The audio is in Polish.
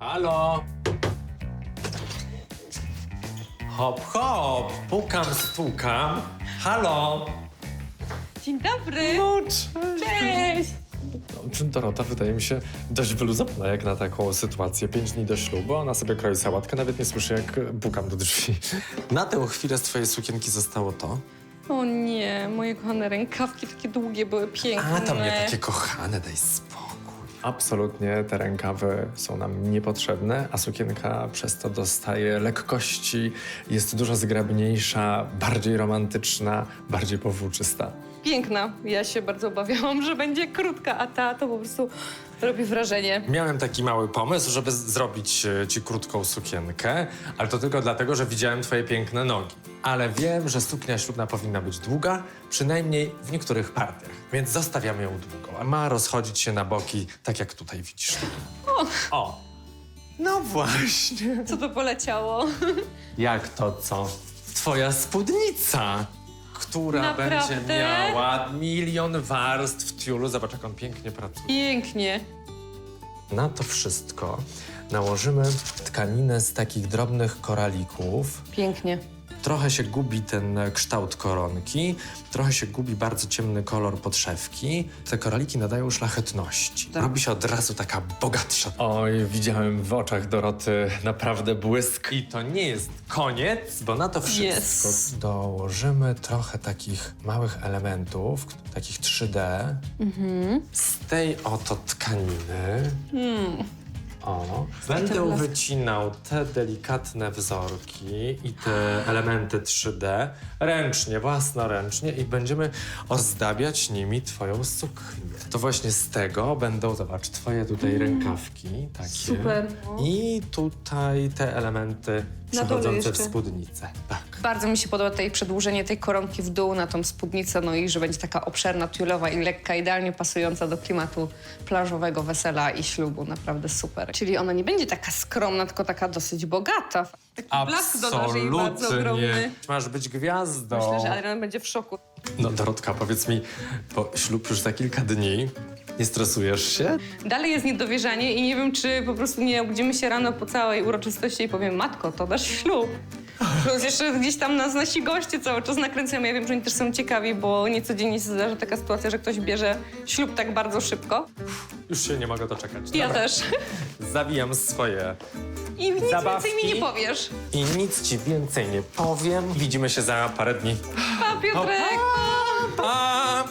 Halo? Hop, hop, pukam, stukam. Halo? Dzień dobry. No, cześć. Cześć. Dorota wydaje mi się dość wyluzowana jak na taką sytuację. Pięć dni do ślubu, ona sobie kroi sałatkę, nawet nie słyszy jak pukam do drzwi. Na tę chwilę z twojej sukienki zostało to. O nie, moje kochane rękawki takie długie były piękne. A, tam nie takie kochane, daj spokój. Absolutnie te rękawy są nam niepotrzebne, a sukienka przez to dostaje lekkości, jest dużo zgrabniejsza, bardziej romantyczna, bardziej powłóczysta. Piękna. Ja się bardzo obawiałam, że będzie krótka, a ta to po prostu robi wrażenie. Miałem taki mały pomysł, żeby z- zrobić e, ci krótką sukienkę, ale to tylko dlatego, że widziałem twoje piękne nogi. Ale wiem, że suknia ślubna powinna być długa, przynajmniej w niektórych partiach, więc zostawiamy ją długą. A ma rozchodzić się na boki, tak jak tutaj widzisz. O! o. No właśnie. Co to poleciało? Jak to co? Twoja spódnica, która Naprawdę? będzie miała milion warstw tiulu. Zobacz, jak on pięknie pracuje. Pięknie. Na to wszystko nałożymy tkaninę z takich drobnych koralików. Pięknie. Trochę się gubi ten kształt koronki, trochę się gubi bardzo ciemny kolor podszewki. Te koraliki nadają szlachetności. Tak. Robi się od razu taka bogatsza. Oj, widziałem w oczach Doroty naprawdę błysk. I to nie jest koniec, bo na to wszystko Jest. dołożymy trochę takich małych elementów, takich 3D. Z tej oto tkaniny o, będę wycinał te delikatne wzorki i te elementy 3D ręcznie, własnoręcznie i będziemy ozdabiać nimi twoją suknię. To właśnie z tego będą, zobacz, twoje tutaj rękawki takie. Super. I tutaj te elementy Na dole przechodzące w jeszcze. spódnicę. Tak. Bardzo mi się podoba tutaj przedłużenie tej koronki w dół na tą spódnicę, no i że będzie taka obszerna, tulowa i lekka, idealnie pasująca do klimatu plażowego wesela i ślubu. Naprawdę super. Czyli ona nie będzie taka skromna, tylko taka dosyć bogata. Taki blask dodarzy jej bardzo ogromny. Masz być gwiazdą. Myślę, że Adrian będzie w szoku. No Dorotka, powiedz mi, bo ślub już za kilka dni. Nie stresujesz się? Dalej jest niedowierzanie i nie wiem, czy po prostu nie obudzimy się rano po całej uroczystości i powiem, matko, to dasz ślub. Plus jeszcze gdzieś tam nas nasi goście cały czas nakręcają. Ja wiem, że oni też są ciekawi, bo niecodziennie się zdarza taka sytuacja, że ktoś bierze ślub tak bardzo szybko. Już się nie mogę doczekać. Ja Dobra. też. Zawijam swoje I nic Zabawki. więcej mi nie powiesz. i nic ci więcej nie powiem. Widzimy się za parę dni. Pa, Piotrek! Pa!